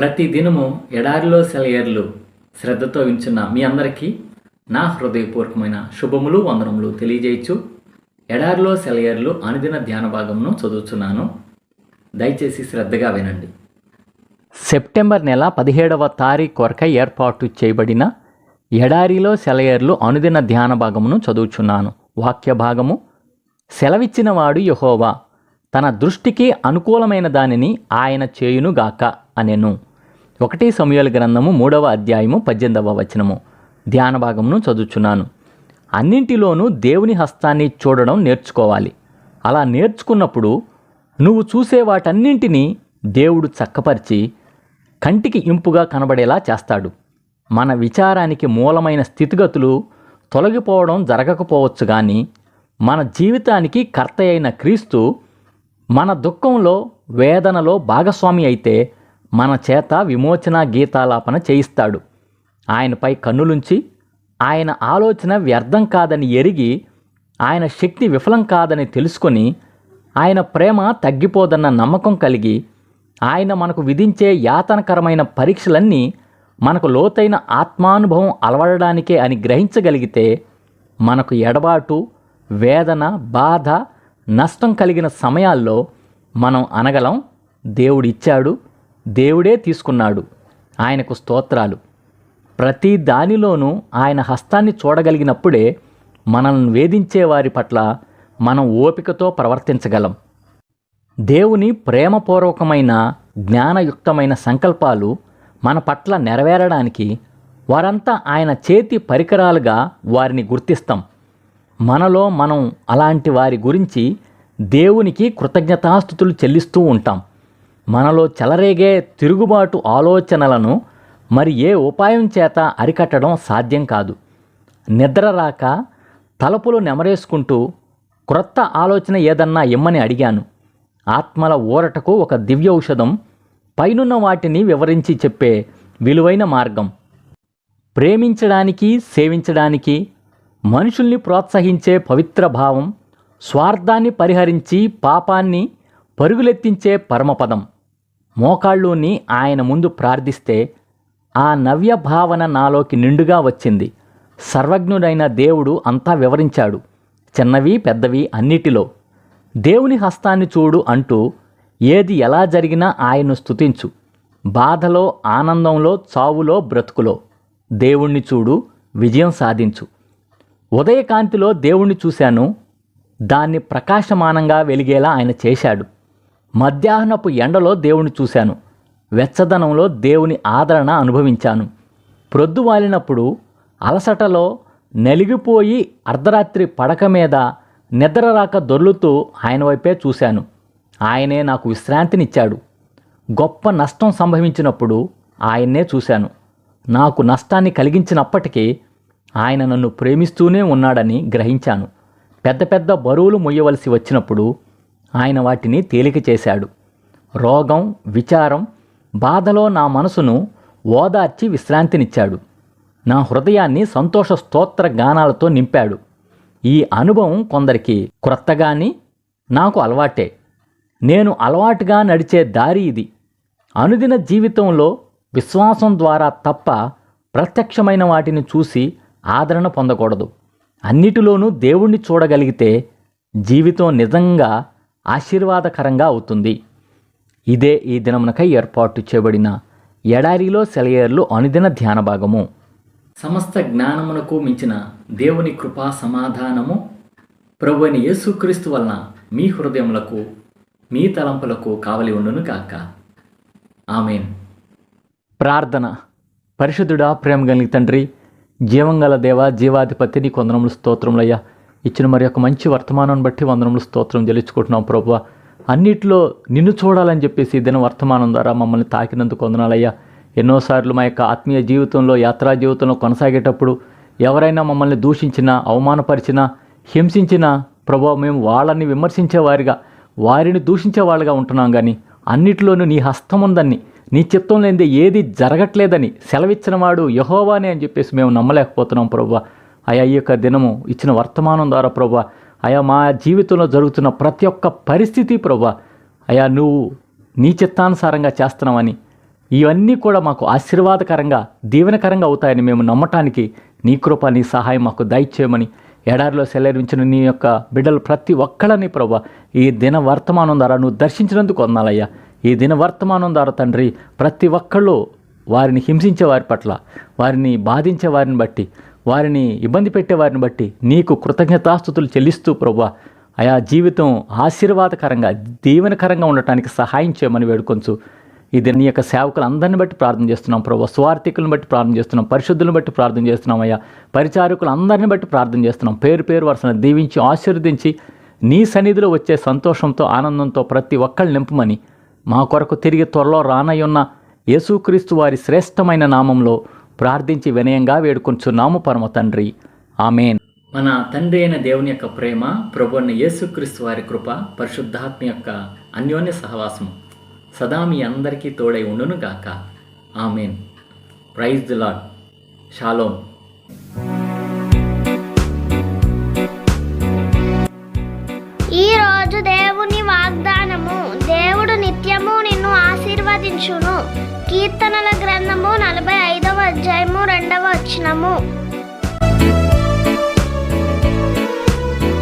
ప్రతి దినము ఎడారిలో సెలయర్లు శ్రద్ధతో వించున్న మీ అందరికీ నా హృదయపూర్వకమైన శుభములు వందనములు తెలియజేయచ్చు. ఎడారిలో సెలయర్లు అనుదిన ధ్యాన భాగమును చదువుతున్నాను దయచేసి శ్రద్ధగా వినండి. సెప్టెంబర్ నెల పదిహేడవ తారీఖు కొరక ఏర్పాటు చేయబడిన ఎడారిలో సెలయర్లు అనుదిన ధ్యాన భాగమును చదువుచున్నాను. వాక్య భాగము సెలవిచ్చినవాడు యహోవా తన దృష్టికి అనుకూలమైన దానిని ఆయన చేయునుగాక అనెను. ఒకటి సమయాల గ్రంథము మూడవ అధ్యాయము పద్దెనిమిదవ వచనము. ధ్యాన భాగమును చదువుచున్నాను. అన్నింటిలోనూ దేవుని హస్తాన్ని చూడడం నేర్చుకోవాలి. అలా నేర్చుకున్నప్పుడు నువ్వు చూసే వాటన్నింటినీ దేవుడు చక్కపరిచి కంటికి ఇంపుగా కనబడేలా చేస్తాడు. మన విచారానికి మూలమైన స్థితిగతులు తొలగిపోవడం జరగకపోవచ్చు కానీ మన జీవితానికి కర్త అయిన క్రీస్తు మన దుఃఖంలో వేదనలో భాగస్వామి అయితే మన చేత విమోచన గీతాలాపన చేయిస్తాడు. ఆయనపై కన్నులుంచి ఆయన ఆలోచన వ్యర్థం కాదని ఎరిగి ఆయన శక్తి విఫలం కాదని తెలుసుకొని ఆయన ప్రేమ తగ్గిపోదన్న నమ్మకం కలిగి ఆయన మనకు విధించే యాతనకరమైన పరీక్షలన్నీ మనకు లోతైన ఆత్మానుభవం అలవడడానికే అని గ్రహించగలిగితే మనకు ఎడబాటు వేదన బాధ నష్టం కలిగిన సమయాల్లో మనం అనగలం దేవుడిచ్చాడు. దేవుడే తీసుకున్నాడు. ఆయనకు స్తోత్రాలు. ప్రతి దానిలోనూ ఆయన హస్తాన్ని చూడగలిగినప్పుడే మనల్ని వేధించే వారి పట్ల మనం ఓపికతో ప్రవర్తించగలం. దేవుని ప్రేమపూర్వకమైన జ్ఞానయుక్తమైన సంకల్పాలు మన పట్ల నెరవేరడానికి వారంతా ఆయన చేతి పరికరాలుగా వారిని గుర్తిస్తాం. మనలో మనం అలాంటి వారి గురించి దేవునికి కృతజ్ఞతాస్థుతులు చెల్లిస్తూ ఉంటాం. మనలో చెలరేగే తిరుగుబాటు ఆలోచనలను మరి ఏ ఉపాయం చేత అరికట్టడం సాధ్యం కాదు. నిద్ర రాక తలుపులు నెమరేసుకుంటూ క్రొత్త ఆలోచన ఏదన్నా ఇమ్మని అడిగాను. ఆత్మల ఊరటకు ఒక దివ్య ఔషధం పైనున్న వాటిని వివరించి చెప్పే విలువైన మార్గం. ప్రేమించడానికి సేవించడానికి మనుషుల్ని ప్రోత్సహించే పవిత్ర భావం స్వార్థాన్ని పరిహరించి పాపాన్ని పరుగులెత్తించే పరమపదం. మోకాళ్ళుని ఆయన ముందు ప్రార్థిస్తే ఆ నవ్య భావన నాలోకి నిండుగా వచ్చింది. సర్వజ్ఞుడైన దేవుడు అంతా వివరించాడు. చిన్నవి పెద్దవి అన్నిటిలో. దేవుని హస్తాన్ని చూడు అంటూ ఏది ఎలా జరిగినా ఆయన్ను స్తుతించు. బాధలో ఆనందంలో చావులో బ్రతుకులో దేవుణ్ణి చూడు విజయం సాధించు. ఉదయకాంతిలో దేవుణ్ణి చూశాను. దాన్ని ప్రకాశమానంగా వెలిగేలా ఆయన చేశాడు. మధ్యాహ్నపు ఎండలో దేవుని చూశాను. వెచ్చదనంలో దేవుని ఆదరణ అనుభవించాను. ప్రొద్దువాలినప్పుడు అలసటలో నలిగిపోయి అర్ధరాత్రి పడక మీద నిద్ర రాక దొర్లుతూ ఆయన వైపే చూశాను. ఆయనే నాకు విశ్రాంతినిచ్చాడు. గొప్ప నష్టం సంభవించినప్పుడు ఆయన్నే చూశాను. నాకు నష్టాన్ని కలిగించినప్పటికీ ఆయన నన్ను ప్రేమిస్తూనే ఉన్నాడని గ్రహించాను. పెద్ద పెద్ద బరువులు మొయ్యవలసి వచ్చినప్పుడు ఆయన వాటిని తేలిక చేశాడు. రోగం విచారం బాధలో నా మనసును ఓదార్చి విశ్రాంతినిచ్చాడు. నా హృదయాన్ని సంతోష స్తోత్ర గానాలతో నింపాడు. ఈ అనుభవం కొందరికి క్రొత్తగాని నాకు అలవాటే. నేను అలవాటుగా నడిచే దారి ఇది. అనుదిన జీవితంలో విశ్వాసం ద్వారా తప్ప ప్రత్యక్షమైన వాటిని చూసి ఆదరణ పొందకూడదు. అన్నిటిలోనూ దేవుణ్ణి చూడగలిగితే జీవితం నిజంగా ఆశీర్వాదకరంగా అవుతుంది. ఇదే ఈ దినమునకై ఏర్పాటు చేయబడిన ఎడారిలో సెలయేర్లు అనుదిన ధ్యాన భాగము. సమస్త జ్ఞానమునకు మించిన దేవుని కృపా సమాధానము ప్రభు అయిన యేసుక్రీస్తు వలన మీ హృదయములకు మీ తలంపులకు కావలి ఉండును కాక ఆమెన్. ప్రార్థన. పరిశుద్ధుడా ప్రేమ తండ్రి జీవంగల దేవ జీవాధిపతి నీ కొందనములు స్తోత్రములయ్యా ఇచ్చిన మరి యొక్క మంచి వర్తమానం బట్టి వందనములు స్తోత్రం తెలుసుకుంటున్నాం ప్రభు అన్నిట్లో నిన్ను చూడాలని చెప్పేసి దిన వర్తమానం ద్వారా మమ్మల్ని తాకినందుకు వందనాలయ్యా. ఎన్నోసార్లు మా యొక్క ఆత్మీయ జీవితంలో యాత్రా జీవితంలో కొనసాగేటప్పుడు ఎవరైనా మమ్మల్ని దూషించినా అవమానపరిచినా హింసించినా ప్రభు మేము వాళ్ళని విమర్శించేవారిగా వారిని దూషించే వాళ్ళగా ఉంటున్నాం కానీ అన్నిటిలోనూ నీ హస్తం ఉందని నీ చిత్తం లేనిదే ఏది జరగట్లేదని సెలవిచ్చిన వాడు యహోవానే అని చెప్పేసి మేము నమ్మలేకపోతున్నాం ప్రభు అయా ఈ యొక్క దినము ఇచ్చిన వర్తమానం ద్వారా ప్రభు అయా మా జీవితంలో జరుగుతున్న ప్రతి ఒక్క పరిస్థితి ప్రభా అయా నువ్వు నీ చిత్తానుసారంగా చేస్తున్నావని ఇవన్నీ కూడా మాకు ఆశీర్వాదకరంగా దీవెనకరంగా అవుతాయని మేము నమ్మటానికి నీ కృప నీ సహాయం మాకు దయచేయమని ఎడారిలో సెలవించిన నీ యొక్క బిడ్డలు ప్రతి ఒక్కళ్ళని ప్రభా ఈ దిన వర్తమానం ద్వారా నువ్వు దర్శించినందుకు వందాలయ్యా ఈ దిన వర్తమానం ద్వారా తండ్రి ప్రతి ఒక్కళ్ళు వారిని హింసించే వారి పట్ల వారిని బాధించే వారిని బట్టి వారిని ఇబ్బంది పెట్టే వారిని బట్టి నీకు కృతజ్ఞతాస్థుతులు చెల్లిస్తూ ప్రభా ఆయా జీవితం ఆశీర్వాదకరంగా దీవెనకరంగా ఉండటానికి సహాయం చేయమని వేడుకొంచు. ఇది నీ యొక్క సేవకులు అందరిని బట్టి ప్రార్థన చేస్తున్నాం ప్రభు స్వార్థికులను బట్టి ప్రార్థన చేస్తున్నాం పరిశుద్ధులను బట్టి ప్రార్థన చేస్తున్నాం అయ్యా. పరిచారకులు అందరిని బట్టి ప్రార్థన చేస్తున్నాం. పేరు పేరు వరుసను దీవించి ఆశీర్వదించి నీ సన్నిధిలో వచ్చే సంతోషంతో ఆనందంతో ప్రతి ఒక్కళ్ళు నింపమని మా కొరకు తిరిగి త్వరలో రానయ్యున్న యేసుక్రీస్తు వారి శ్రేష్టమైన నామంలో ప్రార్థించి వినయంగా వేడుకొంచున్నాము పరమ తండ్రి. ఆమెన్. మన తండ్రి అయిన దేవుని యొక్క ప్రేమ ప్రభు యేసుక్రీస్తు వారి కృప పరిశుద్ధాత్మ యొక్క అన్యోన్య సహవాసము సదా మీ అందరికీ తోడై ఉండును గాక amen. Praise the Lord shalom নামক